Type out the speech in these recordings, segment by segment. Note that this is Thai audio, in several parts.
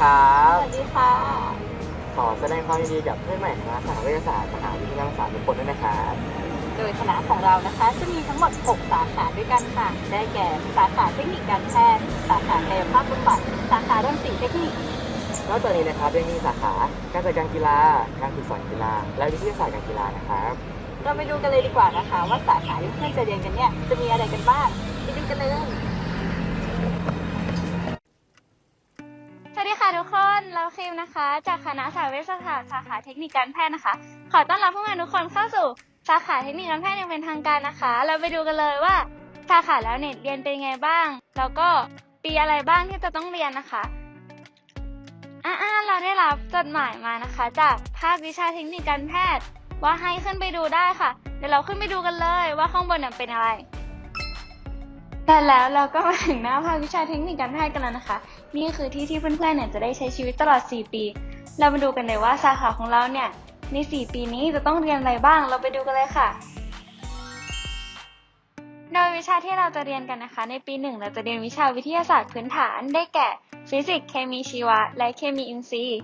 ครับสวัสดีค่ะ ขอแสดงความยินดีกับเพื่อนใหม่คณะสาขาวิทยาศาสตร์มหาวิทยาลัยธรรมศาสตร์ทุกคนด้วยนะครับโดยคณะของเรานะคะจะมีทั้งหมด 6 สาขาด้วยกันค่ะ ได้แก่ สาขาเทคนิคการแพทย์ สาขากายภาพบำบัด สาขาดนตรีเทคนิค นอกจากนี้นะครับยังมีสาขาการจัดการกีฬา การฝึกสอนกีฬา และวิทยาศาสตร์การกีฬานะครับ เราไปดูกันเลยดีกว่านะคะ ว่าสาขาที่เพื่อนจะเรียนกันเนี่ยจะมีอะไรกันบ้างไปดูกันเลย นเราคิมนะคะ จากคณะสายเวชศาสตร์สาขาเทคนิคการแพทย์นะคะ ขอต้อนรับผู้มาทุกคนเข้าสู่สาขาเทคนิคการแพทย์อย่างเป็นทางการนะคะ เราไปดูกันเลยว่าสาขาแล้วเนี่ยเรียนเป็นไงบ้าง แล้วก็ปีอะไรบ้างที่จะต้องเรียนนะคะอ่าเราได้รับจดหมายมานะคะ จากภาควิชาเทคนิคการแพทย์ ว่าให้ขึ้นไปดูได้ค่ะ เดี๋ยวเราขึ้นไปดูกันเลยว่าข้างบนเนี่ยเป็นอะไร แต่แล้วเราก็มาถึงหน้าภาควิชาเทคนิคการแพทย์กันแล้วนะคะ นี่คือที่ที่เพื่อนๆเนี่ยจะได้ใช้ชีวิตตลอด 4 ปี เรามาดูกันเลยว่าสาขาของเราเนี่ยใน 4 ปีนี้จะต้องเรียนอะไรบ้าง เราไปดูกันเลยค่ะ โดยวิชาที่เราจะเรียนกันนะคะ ในปีหนึ่งเราจะเรียนวิชาวิทยาศาสตร์พื้นฐานได้แก่ฟิสิกส์เคมีชีวะ และเคมีอินทรีย์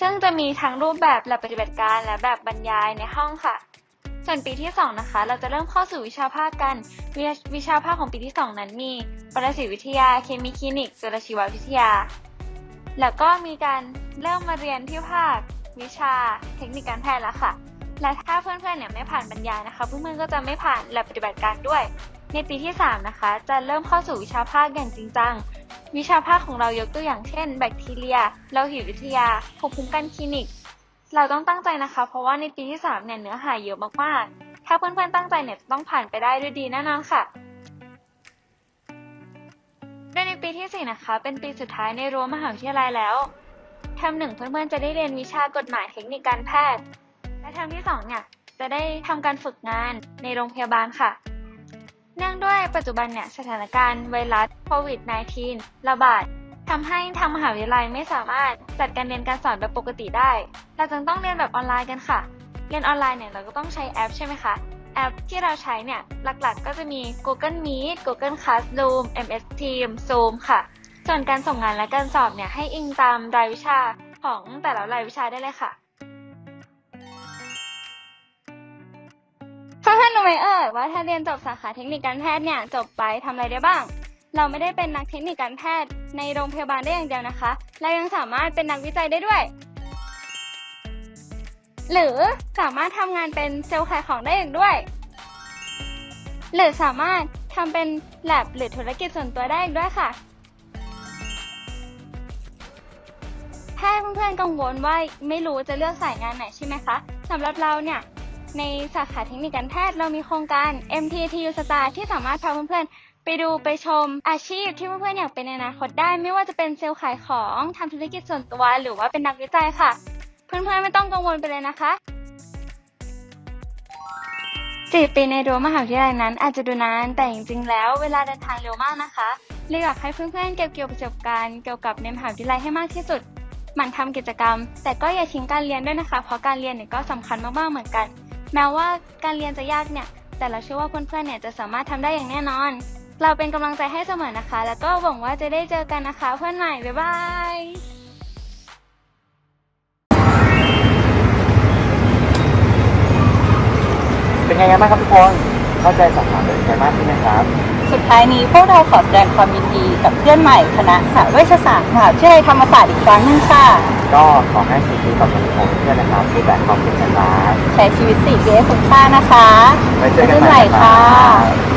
ซึ่งจะมีทั้งรูปแบบและปฏิบัติการและแบบบรรยายในห้องค่ะ ส่วนปีที่ 2 นะคะ เราจะเริ่มเข้าสู่วิชาภาคกันวิชาวิชาภาคของปีที่ 2 นั้นมีปรสิตวิทยา เคมีคลินิกจุลชีววิทยา แล้วก็มีการเริ่มมาเรียนที่ภาควิชาเทคนิคการแพทย์แล้วค่ะ และถ้าเพื่อนๆเนี่ยไม่ผ่านบรรยายนะคะ เพื่อนๆก็จะไม่ผ่านและปฏิบัติการด้วย ในปีที่ 3 นะคะ จะเริ่มเข้าสู่วิชาภาคอย่างจริงจัง วิชาภาคของเรายกตัวอย่างเช่น แบคทีเรียโลหิตวิทยาภูมิคุ้มกันคลินิก เราต้องตั้งใจนะคะ เพราะว่าในปีที่3เนี่ยเนื้อหาเยอะมากๆ ถ้าเพื่อนๆตั้งใจเนี่ยจะต้องผ่านไปได้ด้วยดีแน่นอนค่ะโดยในปีที่ 4 นะคะ เป็นปีสุดท้ายในรั้วมหาวิทยาลัยแล้วเทอมหนึ่งเพื่อนๆจะได้เรียนวิชากฎหมายเทคนิคการแพทย์ และเทอมที่2เนี่ยจะได้ทำการฝึกงานในโรงพยาบาลค่ะ เนื่องด้วยปัจจุบันเนี่ยสถานการณ์ไวรัสโควิด -19 ระบาด ทำให้ทางมหาวิทยาลัยไม่สามารถจัดการเรียนการสอนแบบปกติได้ เราจึงต้องเรียนแบบออนไลน์กันค่ะ เรียนออนไลน์เนี่ยเราก็ต้องใช้แอปใช่ไหมคะ แอปที่เราใช้เนี่ยหลักๆ ก็จะมี Google Meet Google Classroom MS Teams Zoom ค่ะ ส่วนการส่งงานและการสอบเนี่ยให้อิงตามรายวิชาของแต่ละรายวิชาได้เลยค่ะเพื่อนๆรู้ไหมเอ่ยว่าถ้าเรียนจบสาขาเทคนิคการแพทย์เนี่ยจบไปทำอะไรได้บ้าง เราไม่ได้เป็นนักเทคนิคการแพทย์ในโรงพยาบาลได้อย่างเดียวนะคะ เรายังสามารถเป็นนักวิจัยได้ด้วย หรือสามารถทำงานเป็นเซลล์ขายของได้อีกด้วย หรือสามารถทำเป็น lab หรือธุรกิจส่วนตัวได้อีกด้วยค่ะ ถ้าเพื่อนๆกังวลว่าไม่รู้จะเลือกสายงานไหนใช่ไหมคะสำหรับเราเนี่ยในสาขาเทคนิคการแพทย์เรามีโครงการ MTTU Star ที่สามารถพาเพื่อนๆ ไปดูไปชมอาชีพที่เพื่อนๆอยากเป็นในอนาคตได้ ไม่ว่าจะเป็นเซลล์ขายของทำธุรกิจส่วนตัว หรือว่าเป็นนักวิจัยค่ะ เพื่อนๆไม่ต้องกังวลไปเลยนะคะสี่ปีในรั้วมหาวิทยาลัยนั้นอาจจะดูนานแต่จริงๆแล้วเวลาเดินทางเร็วมากนะคะเลยอยากให้เพื่อนๆเก็บเกี่ยวประสบการณ์เกี่ยวกับในมหาวิทยาลัยให้มากที่สุดหมั่นทำกิจกรรม แต่ก็อย่าทิ้งการเรียนด้วยนะคะ เพราะการเรียนเนี่ยก็สำคัญมากๆเหมือนกัน แม้ว่าการเรียนจะยากเนี่ย แต่เราเชื่อว่าเพื่อนๆเนี่ยจะสามารถทำได้อย่างแน่นอน เราเป็นกำลังใจให้เสมอนะคะ แล้วก็หวังว่าจะได้เจอกันนะคะ เพื่อนใหม่ บ๊ายบายเป็นไงกันบ้างครับทุกคน เข้าใจสาขาเรียนใจมากขึ้นไหมครับ สุดท้ายนี้พวกเราขอแสดงความยินดีกับเพื่อนใหม่คณะสายเวชศาสตร์มหาวิทยาลัยธรรมศาสตร์อีกครั้งหนึงค่ะ ก็ขอให้สิ่งที่ต่อไปนี้ของเพื่อนนะครับคือแบบความสุขนะครับใช้ชีวิต4ปีให้คุ้มค่านะคะไว้เจอกันไว้เจอกันใหใหม่ม่นะคค่ะรับ